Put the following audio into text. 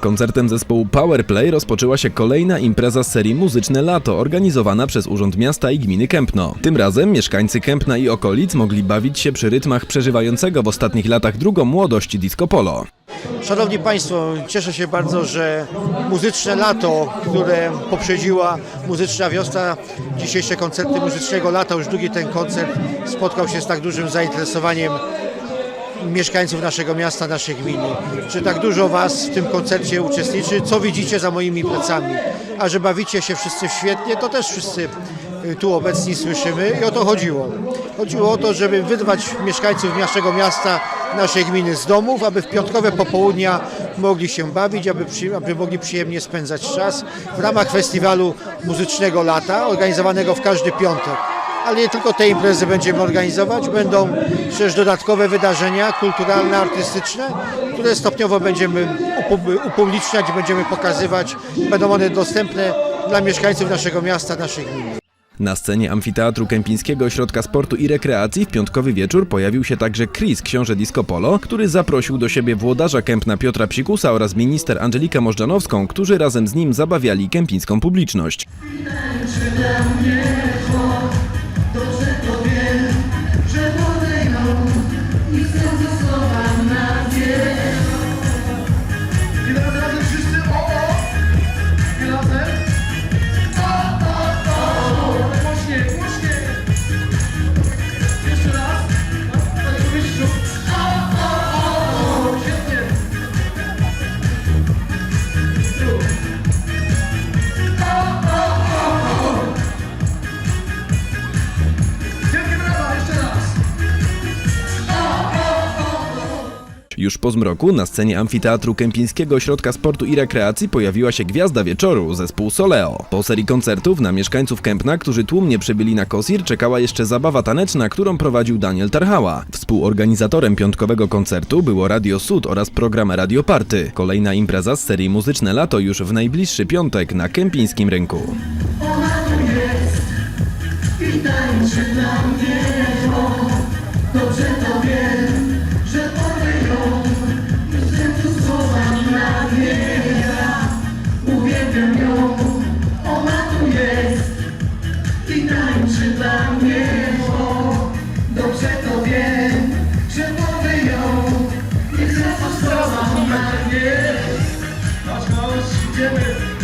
Koncertem zespołu Powerplay rozpoczęła się kolejna impreza z serii Muzyczne Lato, organizowana przez Urząd Miasta i Gminy Kępno. Tym razem mieszkańcy Kępna i okolic mogli bawić się przy rytmach przeżywającego w ostatnich latach drugą młodość disco polo. Szanowni Państwo, cieszę się bardzo, że muzyczne lato, które poprzedziła muzyczna wiosna, dzisiejsze koncerty muzycznego lata, już drugi ten koncert spotkał się z tak dużym zainteresowaniem mieszkańców naszego miasta, naszej gminy. Czy tak dużo Was w tym koncercie uczestniczy? Co widzicie za moimi plecami? A że bawicie się wszyscy świetnie, to też wszyscy y, tu obecni słyszymy i o to chodziło. Chodziło o to, żeby wyrwać mieszkańców naszego miasta, naszej gminy z domów, aby w piątkowe popołudnia mogli się bawić, aby, przy, aby mogli przyjemnie spędzać czas w ramach festiwalu muzycznego lata, organizowanego w każdy piątek ale nie tylko te imprezy będziemy organizować, będą też dodatkowe wydarzenia kulturalne, artystyczne, które stopniowo będziemy upu- upubliczniać, będziemy pokazywać. Będą one dostępne dla mieszkańców naszego miasta, naszej gminy. Na scenie Amfiteatru Kępińskiego Ośrodka Sportu i Rekreacji w piątkowy wieczór pojawił się także Chris, książę disco polo, który zaprosił do siebie włodarza Kępna Piotra Psikusa oraz minister Angelikę Możdżanowską, którzy razem z nim zabawiali kępińską publiczność. Już po zmroku na scenie Amfiteatru Kępińskiego Ośrodka Sportu i Rekreacji pojawiła się gwiazda wieczoru, zespół Soleo. Po serii koncertów na mieszkańców Kępna, którzy tłumnie przybyli na Kosir, czekała jeszcze zabawa taneczna, którą prowadził Daniel Tarchała. Współorganizatorem piątkowego koncertu było Radio Sud oraz program Radio Party. Kolejna impreza z serii Muzyczne Lato już w najbliższy piątek na Kępińskim Rynku. Dobrze Ją, ona tu jest i tańczy dla mnie. O, dobrze to wiem, że poryją i w sercu słowa nadzieja. Chodź, chodź, idziemy.